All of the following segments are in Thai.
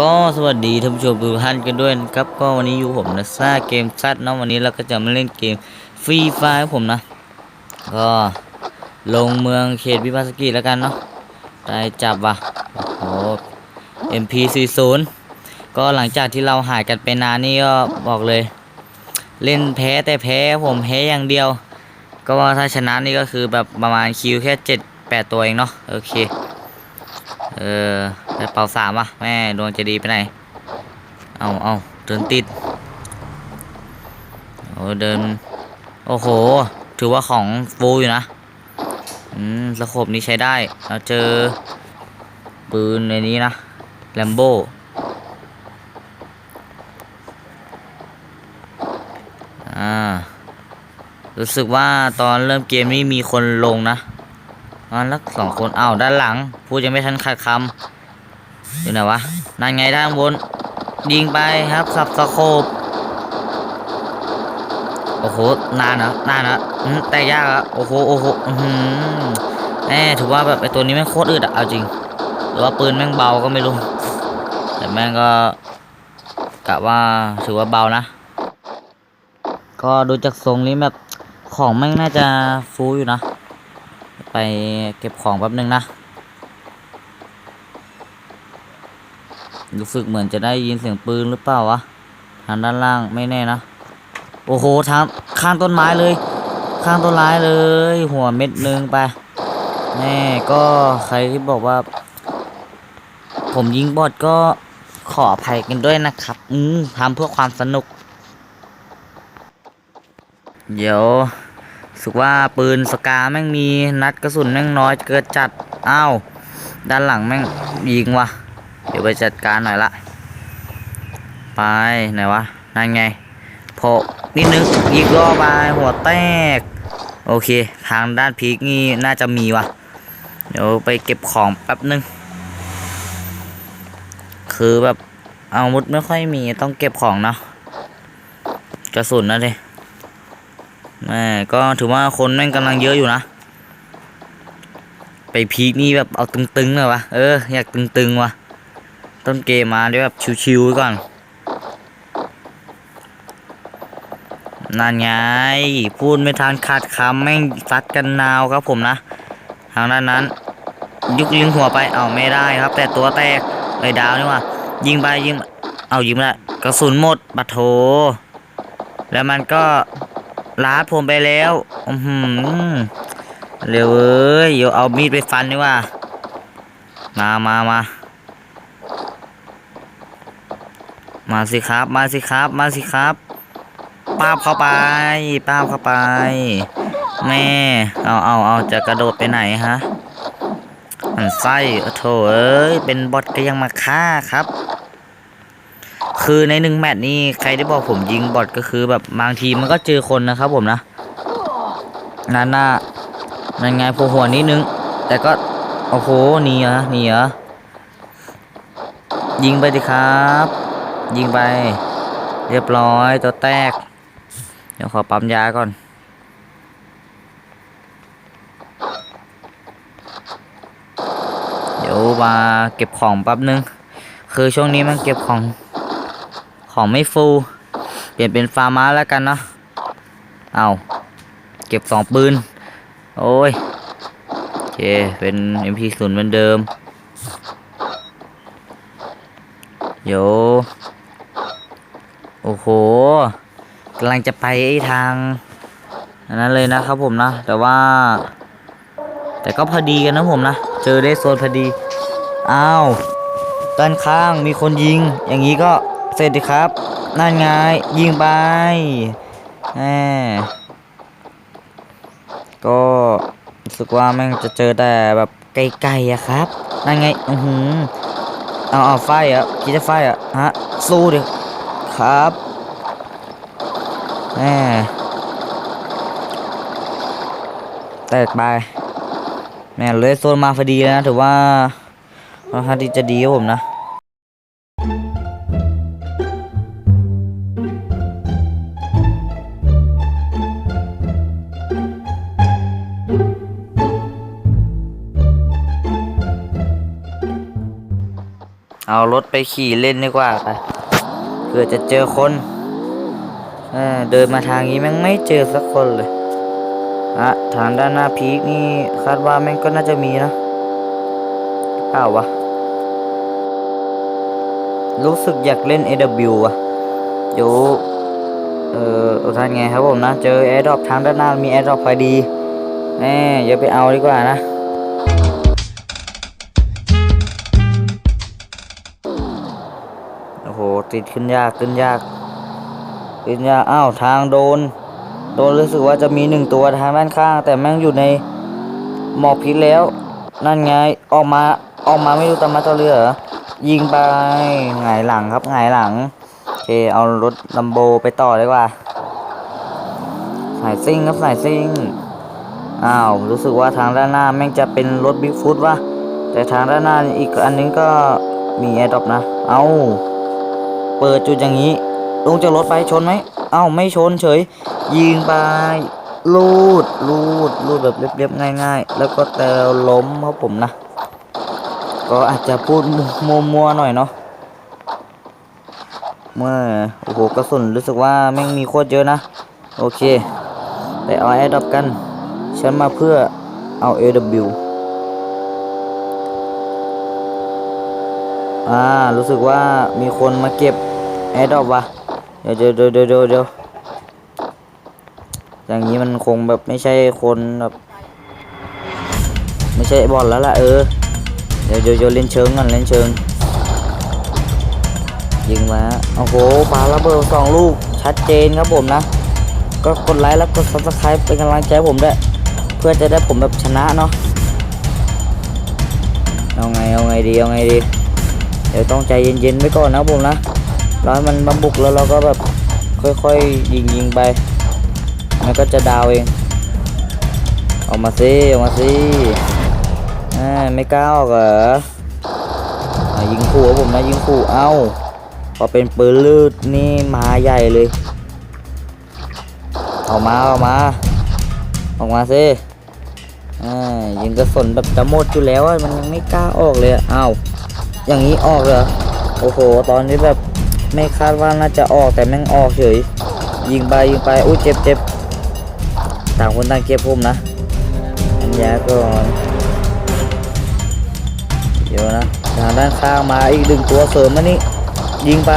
ก็สวัสดีท่านผู้ชมทุกท่านกันด้วยนะครับ ก็วันนี้อยู่ผมนะซ่าเกมซัดเนาะวันนี้เราก็จะมาเล่นเกมฟรีไฟผมนะ ก็ลงเมืองเขตวิภาสกิแล้วกันเนาะได้จับว่ะโอ้โห MP40 ก็หลังจากที่เราหายกันไปนานนี่ก็บอกเลย เล่นแพ้แต่แพ้ผมแพ้อย่างเดียว ก็ว่าถ้าชนะนี่ก็คือแบบประมาณคิวแค่เจ็ดแปดตัวเองเนาะโอเค เออ แต่เป่าสามวะแม่ดวงจะดีไปไหน เอาเอาเดินติดโอ้เดิน โอ้โห ถือว่าของฟูอยู่นะ อืมสโคบนี้ใช้ได้เราเจอ ปืนในนี้นะแลมโบอ่า รู้สึกว่าตอนเริ่มเกมนี้มีคนลงนะอ๋อแล้วสองคนอ้าวด้านหลัง พูดยังไม่ทันขาดคำ อยู่ไหนวะ นั่นไงด้านบน ยิงไปครับสับสโคบโอ้โห นานนะนานนะอืมแต่ยากอะโอ้โห โอ้โหแหมถือว่าแบบไอตัวนี้แม่งโคตรอึดอะเอาจริง หรือว่าปืนแม่งเบาก็ไม่รู้ แต่แม่งก็กะว่าถือว่าเบานะ ก็ดูจากทรงนี้แบบของแม่งน่าจะฟูอยู่นะ ไปเก็บของแป๊บนึงนะ รู้สึกเหมือนจะได้ยินเสียงปืนหรือเปล่าวะทางด้านล่างไม่แน่นะ โอ้โหทางข้างต้นไม้เลย ข้างต้นไม้เลย หัวเม็ดหนึงไปแน่ก็ใครที่บอกว่า ผมยิงบอดก็ขออภัยกันด้วยนะครับ อืมทำเพื่อความสนุก เดี๋ยวสึกว่าปืนสกาแม่งมีนัดกระสุนแม่งน้อยเกิดจัด อ้าว ด้านหลังแม่งยิงว่ะ เดี๋ยวไปจัดการหน่อยละ ไปไหนวะ นั่นไงโผล่นิดนึงยิงล่อไปหัวแตก โอเค ทางด้านพีกนี่น่าจะมีวะเดี๋ยวไปเก็บของแป๊บนึง คือแบบอาวุธไม่ค่อยมีต้องเก็บของเนาะกระสุนนะเด้แม่ก็ถือว่าคนแม่งกำลังเยอะอยู่นะ ไปพีคนี่แบบเอาตึงๆเลยวะเอออยากตึงๆวะ ต้นเกมมาด้วยแบบชิวๆไว้ก่อน นั่นไง พูดไม่ทันขาดคำแม่งซัดกันนาวครับผมนะ ทางด้านนั้น ยุกยิงหัวไป เอาไม่ได้ครับ แต่ตัวแตกไอ้ยดาวนี่ว่ะยิงไปยิง เอายิงไม่ได้กระสุนหมดบัดโถ แล้วมันก็ลาดผมไปแล้ว อือหือเร็วเอ้ยเดี๋ยวเอามีดไปฟันดีกว่า มามามา มาสิครับ มาสิครับ มาสิครับป้าบเข้าไปป้าบเข้าไป แม่ เอาเอาเอาจะกระโดดไปไหนฮะมันไส้โอ้โถเอ้ย เป็นบอทก็ยังมาฆ่าครับ คือในหนึ่งแมตช์นี้ใครได้บอกผมยิงบอทก็คือแบบบางทีมันก็เจอคนนะครับผมนะ นั่นน่ะนั่นไงโผล่หัวนิดนึง แต่ก็ โอ้โหหนี่เหรอหนี่เหรอยิงไปดิครับ ยิงไป เรียบร้อยตัวแตก เดี๋ยวขอปั๊มยาก่อน เดี๋ยวมาเก็บของแป๊บนึง คือช่วงนี้มันเก็บของ ของไม่ฟู เปลี่ยนเป็นฟาร์มาแล้วกันเนาะ เอาเก็บสองปืน โอ้ยโอเค เป็น MP0 เหมือนเดิมเดี๋ยว โอ้โหกำลังจะไปไอ้ทางนนั้นเลยนะครับผมนะ แต่ว่า แต่ก็พอดีกันนะผมนะ เจอได้โซนพอดี อ้าวด้านข้างมีคนยิง อย่างนี้ก็เสร็จดีครับ นั่นไงยิงไปแหมก็รู้สึกว่าแม่งจะเจอแต่แบบไกลๆอะครับ นั่นไง อือหือเอาเอาไฟอะคิดจะไฟอะฮะ สู้ดิ ครับแหมแตกไปแม่เลยโซนมาพอดีแล้วนะ ถือว่าค่อนข้างที่จะดีครับผมนะเอารถไปขี่เล่นดีกว่าไป เพื่อจะเจอคนเดินมาทางนี้แม่งไม่เจอสักคนเลยอะทางด้านหน้าพีคนี่คาดว่าแม่งก็น่าจะมีนะเปล่าวะ รู้สึกอยากเล่น AW อะเดี๋ยวเออเอาทานไงครับผมนะ เจอ Airdrop ทางด้านหน้ามี Airdrop พอดีแหมอย่าไปเอาดีกว่านะ ติดขึ้นยากขึ้นยากขึ้นยากอ้าวทางโดน โดนรู้สึกว่าจะมีหนึ่งตัวทางด้านข้าง แต่แม่งอยู่ในหมอกพิษแล้ว นั่นไงออกมาออกมาไม่รู้ตามมาตัวเรือเหรอยิงไปหงายหลังครับหงายหลังโอเคเอารถลัมโบไปต่อดีกว่าสายซิ่งครับสายซิ่งอ้าวรู้สึกว่าทางด้านหน้าแม่งจะเป็นรถบิ๊กฟุตวะแต่ทางด้านหน้าอีกอันนึงก็มีแอร์ดรอปนะ เอา เปิดจุดอย่างนี้ ลงจากรถไปชนไหมเอ้าไม่ชนเฉย ยิงไปลูดลูดลูดแบบเรียบๆง่าย ๆ แล้วก็แต่ล้มครับผมนะ ก็อาจจะพูดมัวๆหน่อยเนาะเมื่อโอ้โหกระสุนรู้สึกว่าแม่งมีโคตรเยอะนะ โอเค ไปเอาแอร์ดับกัน ฉันมาเพื่อเอา AW อ่า รู้สึกว่ามีคนมาเก็บ แอร์ดอปวะเดี๋ยวเดี๋ยวเดี๋ยวเดี๋ยวอย่างนี้มันคงแบบไม่ใช่คนแบบไม่ใช่บอลแล้วล่ะเออ เดี๋ยวเดี๋ยวเล่นเชิงก่อนเล่นเชิง ยิงมาโอ้โหปาระเบิดสองลูกชัดเจนครับผมนะ ก็กดไลค์แล้วกด subscribe เป็นกำลังใจผมด้วยเพื่อจะได้ผมแบบชนะเนาะเอาไงเอาไงดีเอาไงดีเดี๋ยวต้องใจเย็นๆไว้ก่อนนะผมนะ รอให้มันมาบุกแล้วเราก็แบบค่อยๆยิงยิงๆไป มันก็จะดาวเอง ออกมาสิออกมาสิไม่กล้าออกเหรออยิงขู่ผมนะยิงขู่เอ้า พอเป็นปืนลืดนี่มาใหญ่เลย ออกมาออกมา ออกมาสิอยิงกระสุนแบบจะหมดอยู่แล้วมันยังไม่กล้าออกเลยอะอ้าวอย่างนี้ออกเหรอโอ้โห ตอนนี้แบบ ไม่คาดว่าน่าจะออกแต่แม่งออกเฉย ยิงไปยิงไปอุ้เจ็บเจ็บต่างคนต่างเก็บผมนะอันยาก่อนเดี๋ยวนะทางด้านข้างมาอีกหนึ่งตัวเสริมมานี่ยิงไป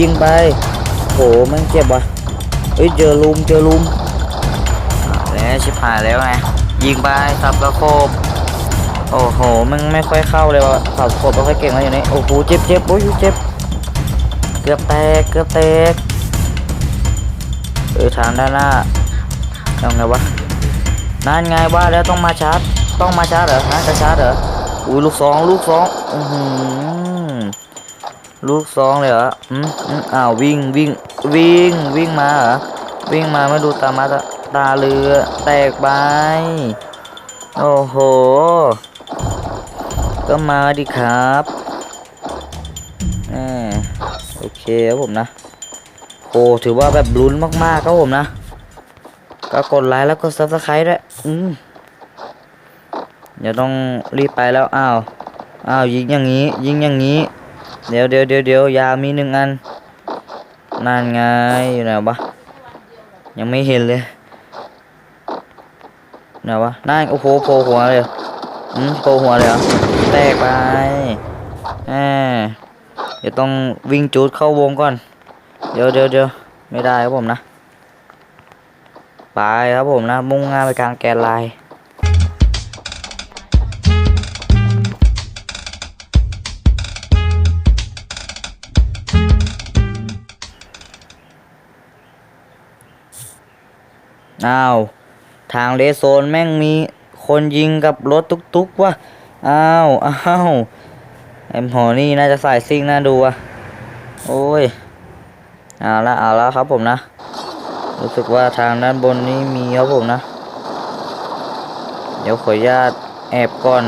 ยิงไปโหแมันเจ็บว่ะเอ้ยเจอลุมเจอลุมแล้วชิบหายแล้วไงยิงไปสับกระโคบโอ้โหมันไม่ค่อยเข้าเลยว่ะสับกระโคบไม่ค่อยเก่งแล้วอยู่นี่โอ้โหเจ็บเจ็บโอ้ยเจ็บ เกือบแตก เกือบแตก เออทางด้านหน้าทำไงวะ นั่นไงว่าแล้วต้องมาชาร์จ ต้องมาชาร์จเหรอฮะจะชาร์จเหรอ อุ้ยลูกสองลูกสองอือหือลูกสองเลยเหรอ อืมอืมอ้าววิ่งวิ่งวิ่งวิ่งมาเหรอ วิ่งมาไม่ดูตามาตาตาเรือ แตกไป โอ้โห ก็มาดิครับ โอเคครับผมนะโอ้ถือว่าแบบลุ้นมากๆครับผมนะ ก็กดไลค์แล้วก็ซับสไครต์ด้วยอืมเดี๋ยวต้องรีบไปแล้วอ้าวอ้าวยิงอย่างนี้ ยิงอย่างนี้ เดี๋ยวเดี๋ยวเดี๋ยวเดี๋ยวยามีหนึ่งอันนั่นไงอยู่ไหนวะยังไม่เห็นเลยไหนวะนั่นโอ้โหโผล่หัวเลยอืมโผล่หัวเลยเหรอแตกไปแหม เดี๋ยวต้องวิ่งจูดเข้าวงก่อน เดี๋ยวเดี๋ยวเดี๋ยวไม่ได้ครับผมนะ ไปครับผมนะ มุ่งหน้าไปกลางแกนไลน์อ้าว ทางเลโซนแม่งมีคนยิงกับรถตุ๊กๆว่ะ อ้าว อ้าว ไอ้หมอนี่น่าจะใสายซิ่งน่าดูว่ะโอ้ยเอาละเอาละครับผมนะ รู้สึกว่าทางด้านบนนี้มีครับผมนะ เดี๋ยวขออนุญาตแอบก่อน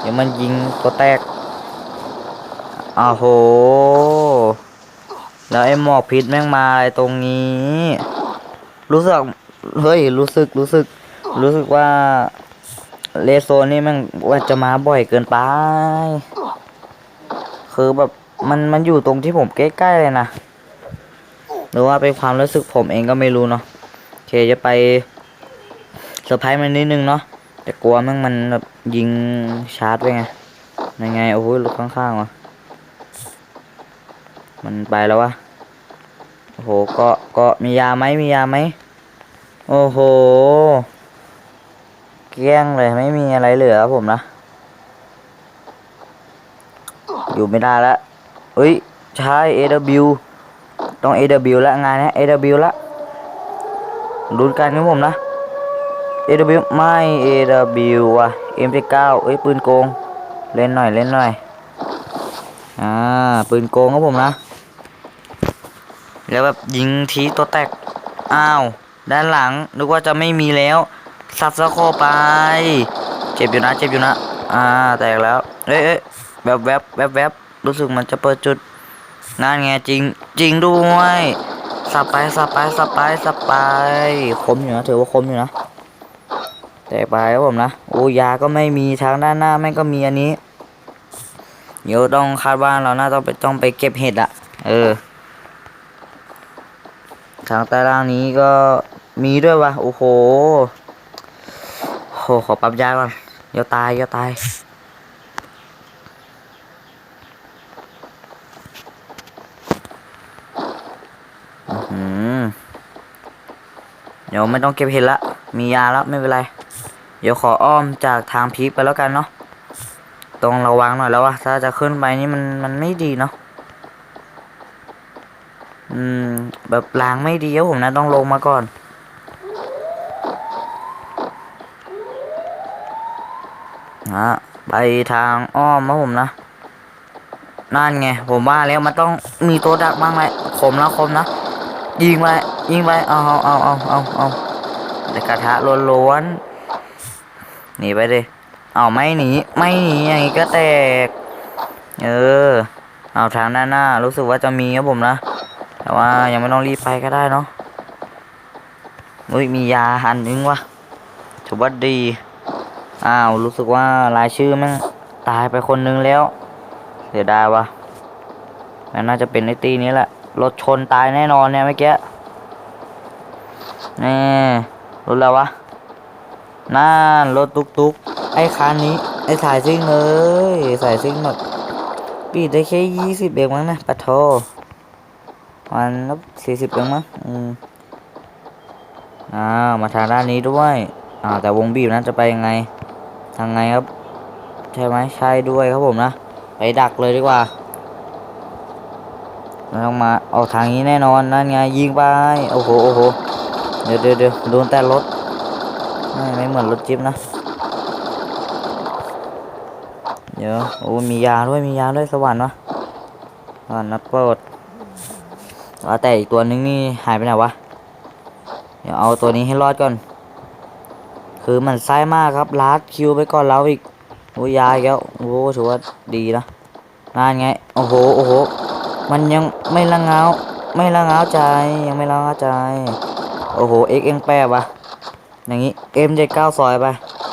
เดี๋ยวมันยิงตัวแตกอ้าโห แล้วไอ้หมอกพิษแม่งมาอะไรตรงนี้ รู้สึก เฮ้ย รู้สึก รู้สึก รู้สึกว่าเลโซนนี่แม่งว่าจะมาบ่อยเกินไป คือแบบมันมันอยู่ตรงที่ผมใกล้ๆเลยนะหรือว่าเป็นความรู้สึกผมเองก็ไม่รู้เนาะโอเคจะไปเซอร์ไพรส์มันนิดนึงเนาะแต่กลัวมันมันแบบยิงชาร์จไปไงยังไงโอ้โหรถข้างๆวะมันไปแล้ววะโอ้โหเก็ก็มียาไหมมียาไหมโอ้โหเกลี้ยงเลยไม่มีอะไรเหลือผมนะ อยู่ไม่ได้แล้วเอ้ย ใช่ AW ต้อง AW ละงานเนี้ย AW ละลุ้นกันครับผมนะ AW ไม่ AW ว่ะ M9 เอ้ย ปืนโกง เล่นหน่อย เล่นหน่อย อ่า ปืนโกงครับผมนะ แล้วแบบยิงทีตัวแตก อ้าว ด้านหลัง นึกว่าจะไม่มีแล้ว สับสะโคไป เจ็บอยู่นะ เจ็บอยู่นะ อ่า แตกแล้ว เอ้ยเอ้ย แวบแวบแวบแวบรู้สึกมันจะเปิดจุดนั่นไงจริง จริงด้วยสับไปสับไปสับไปสับไปคมอยู่นะถือว่าคมอยู่นะแตกไปครับผมนะโอ้ยาก็ไม่มีทางด้านหน้าแม่งก็มีอันนี้เดี๋ยวต้องคาดว่าเราน่าต้องไปต้องไปเก็บเห็ดอะเออ ทางใต้ล่างนี้ก็มีด้วยวะโอ้โหโหขอปรับยาก่อนเดี๋ยวตายเดี๋ยวตาย อื้อหือ เดี๋ยวไม่ต้องเก็บเห็ดละ มียาแล้วไม่เป็นไร เดี๋ยวขออ้อมจากทางพีคไปแล้วกันเนาะต้องระวังหน่อยแล้ววะถ้าจะขึ้นไปนี่มันมันไม่ดีเนาะอืม แบบล้างไม่ดีครับผมนะต้องลงมาก่อน ฮะ ไปทางอ้อมครับผมนะ นั่นไง ผมว่าแล้วมันต้องมีตัวดักบ้างไหมคมนะคมนะ ยิงไปยิงไปเอาเอาเอาเอาเอาเอาเด็กระทะล้วนๆหนีไปดิเอาไม่หนีไม่หนีอย่างนี้ก็แตก เออ เอาทางด้านหน้า รู้สึกว่าจะมีครับผมนะ แต่ว่ายังไม่ต้องรีบไปก็ได้เนาะอุ้ยมียาหันนึงวะถือว่าดี อ้าวรู้สึกว่ารายชื่อมันตายไปคนนึงแล้ว เสียดายวะมันน่าจะเป็นไอตีนี้แหละ รถชนตายแน่นอนเนี่ยเมื่อกี้นี่รถแล้ววะนั่นรถตุกตุกๆไอ้คันนี้ ไอ้สายซิ่งเลยสายซิ่งแบบปีดได้แค่ยี่สิบเองมั้งนะปะโทมันลบสี่สิบเองมั้งอืมอ้าวมาทางด้านนี้ด้วยอ้าวแต่วงบีบนั้นจะไปยังไงทางไงครับ ใช่ไหมใช่ด้วยครับผมนะ ไปดักเลยดีกว่า ไม่ต้องมาออกทางนี้แน่นอนนั่นไงยิงไปโอ้โหโอ้โหเดี๋ยวเดี๋ยวเดี๋ยวโดนแต่รถไม่ไม่เหมือนรถจิ๊บนะเดี๋ยวโอ้มียาด้วยมียาด้วยสวรรค์วะสวรรค์นัดเปิดแต่อีกตัวนึงนี่หายไปไหนวะเดี๋ยวเอาตัวนี้ให้รอดก่อน คือมันไส้มากครับลาดคิวไปก่อนเราอีกโอ้ยยาอีกแล้วโอ้ถือว่าดีนะนั่นไงโอ้โหโอ้โห มันยังไม่ละงาวไม่ละงาวใจยังไม่ละงาวใจ โอ้โหเอ็กเอ็งแปบอะอย่างนี้เอ็มเจ็ดเก้าซอยไป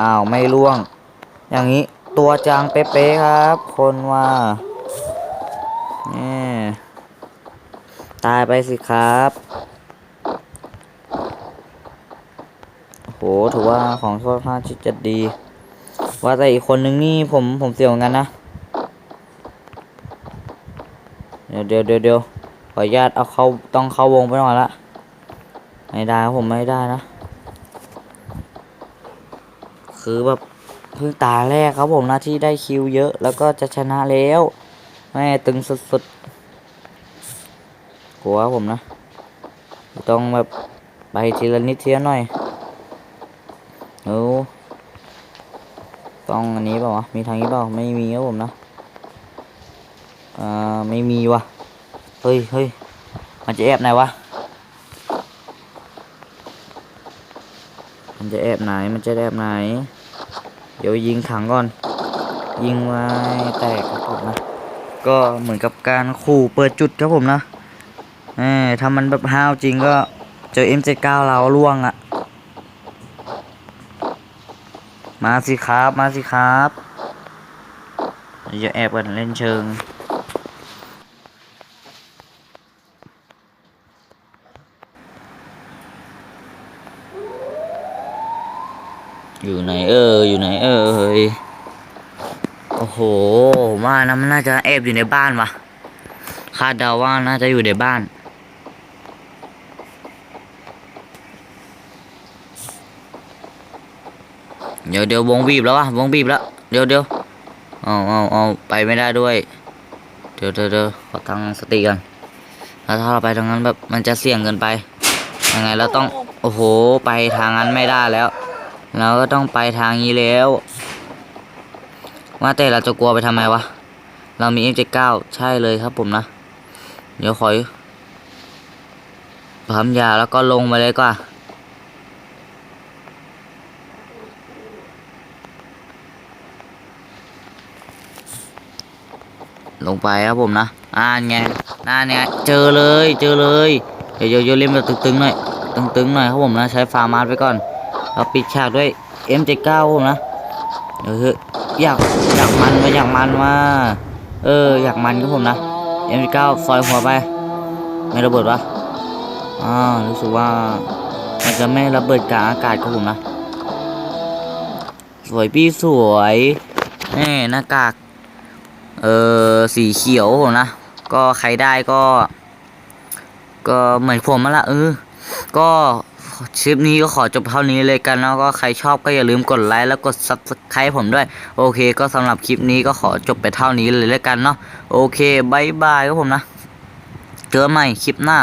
อ้าวไม่ล่วง อย่างนี้ตัวจางเป๊ะๆครับ คนว่านี่ตายไปสิครับโอ้โหถือว่าของโทษพลาชิดจะดี ว่าแต่อีกคนนึงนี่ผมผมเสียวเหมือนกันนะ เดี๋ยวเดี๋ยวเดี๋ยวขออนุญาตเอาเข้าต้องเข้าวงไปหน่อยละไม่ได้ครับผมไม่ได้นะ คือแบบเพิ่งตาแรกครับผมนะที่ได้คิวเยอะ แล้วก็จะชนะแล้วแม่ตึงสุดๆกลัวผมนะ ต้องแบบไปทีละนิดทีละหน่อยโอ้ต้องอันนี้เปล่าวะมีทางนี้เปล่าไม่มีครับผมนะอ่าไม่มีวะ เฮ้ยเฮ้ยมันจะแอบไหนวะ มันจะแอบไหน มันจะแอบไหน เดี๋ยวยิงถังก่อน ยิงไว้แตกครับผมนะ ก็เหมือนกับการขู่เปิดจุดครับผมนะเออถ้ามันแบบห้าวจริงก็เจอ M79 เราล่วงอะ่ะมาสิครับ มาสิครับอย่าแอบกันเล่นเชิง อยู่ไหนเออ อยู่ไหนเออเฮ้ยโอ้โหว่านะมันน่าจะแอบอยู่ในบ้านวะคาดเดาว่าน่าจะอยู่ในบ้าน เดี๋ยวเดี๋ยววงบีบแล้ววะวงบีบแล้ว เดี๋ยวเดี๋ยวเอาเอาเอาไปไม่ได้ด้วย เดี๋ยวเดี๋ยวเดี๋ยวขอตั้งสติกันแล้วถ้าเราไปทางนั้นแบบมันจะเสี่ยงเกินไปยังไงเราต้อง โอ้โห ไปทางนั้นไม่ได้แล้ว เราก็ต้องไปทางนี้แล้ว ว่าแต่เราจะกลัวไปทำไมวะ เรามี M79 ใช่เลยครับผมนะ เดี๋ยวขอปั๊มยาแล้วก็ลงมาเลยกว่าลงไปครับผมนะอ่านไงน่านไงเจอเลย เจอเลย เดี๋ยวโยนเล่นแบบตึงๆหน่อย ตึงๆหน่อยครับผมนะ ใช้ฟาร์มาสไปก่อน เราปิดฉากด้วย M79 ผมนะเอออยากอยากมันมาอยากมันว่าเอออยากมันครับผมนะ M79 ซอยหัวไป ไม่ระเบิดวะอ่ารู้สึกว่ามันจะไม่ระเบิดกลางอากาศครับผมนะ สวยพี่สวยนี่หน้ากากเออสีเขียวผมนะ ก็ใครได้ก็ ก็เหมือนผมมาละเออก็ คลิปนี้ก็ขอจบเท่านี้เลยกันแล้วก็ใครชอบก็อย่าลืมกดไลค์แล้วกดซับสไครป์ผมด้วย โอเค ก็สำหรับคลิปนี้ก็ขอจบไปเท่านี้เลยแล้วกันเนาะโอเคบายบายครับผมนะ เจอใหม่คลิปหน้า